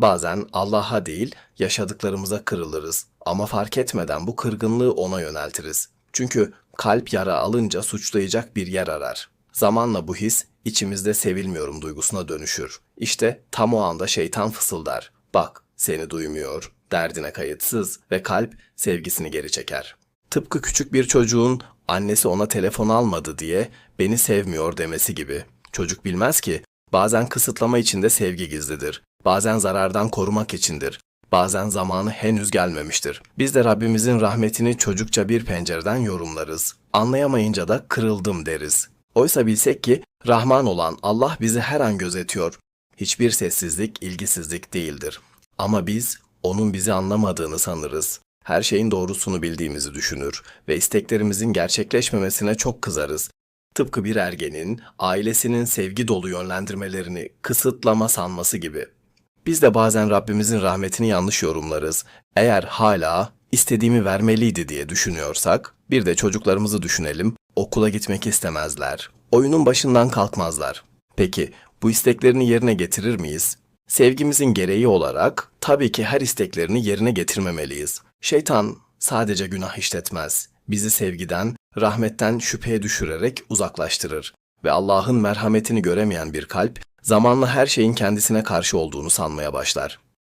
Bazen Allah'a değil yaşadıklarımıza kırılırız ama fark etmeden bu kırgınlığı ona yöneltiriz. Çünkü kalp yara alınca suçlayacak bir yer arar. Zamanla bu his içimizde sevilmiyorum duygusuna dönüşür. İşte tam o anda şeytan fısıldar. Bak seni duymuyor, derdine kayıtsız ve kalp sevgisini geri çeker. Tıpkı küçük bir çocuğun annesi ona telefon almadı diye beni sevmiyor demesi gibi. Çocuk bilmez ki bazen kısıtlama içinde sevgi gizlidir. Bazen zarardan korumak içindir. Bazen zamanı henüz gelmemiştir. Biz de Rabbimizin rahmetini çocukça bir pencereden yorumlarız. Anlayamayınca da kırıldım deriz. Oysa bilsek ki Rahman olan Allah bizi her an gözetiyor. Hiçbir sessizlik ilgisizlik değildir. Ama biz onun bizi anlamadığını sanırız. Her şeyin doğrusunu bildiğimizi düşünür ve isteklerimizin gerçekleşmemesine çok kızarız. Tıpkı bir ergenin ailesinin sevgi dolu yönlendirmelerini kısıtlama sanması gibi. Biz de bazen Rabbimizin rahmetini yanlış yorumlarız. Eğer hala istediğimi vermeliydi diye düşünüyorsak, bir de çocuklarımızı düşünelim. Okula gitmek istemezler. Oyunun başından kalkmazlar. Peki bu isteklerini yerine getirir miyiz? Sevgimizin gereği olarak tabii ki her isteklerini yerine getirmemeliyiz. Şeytan sadece günah işletmez. Bizi sevgiden, rahmetten şüpheye düşürerek uzaklaştırır ve Allah'ın merhametini göremeyen bir kalp zamanla her şeyin kendisine karşı olduğunu sanmaya başlar.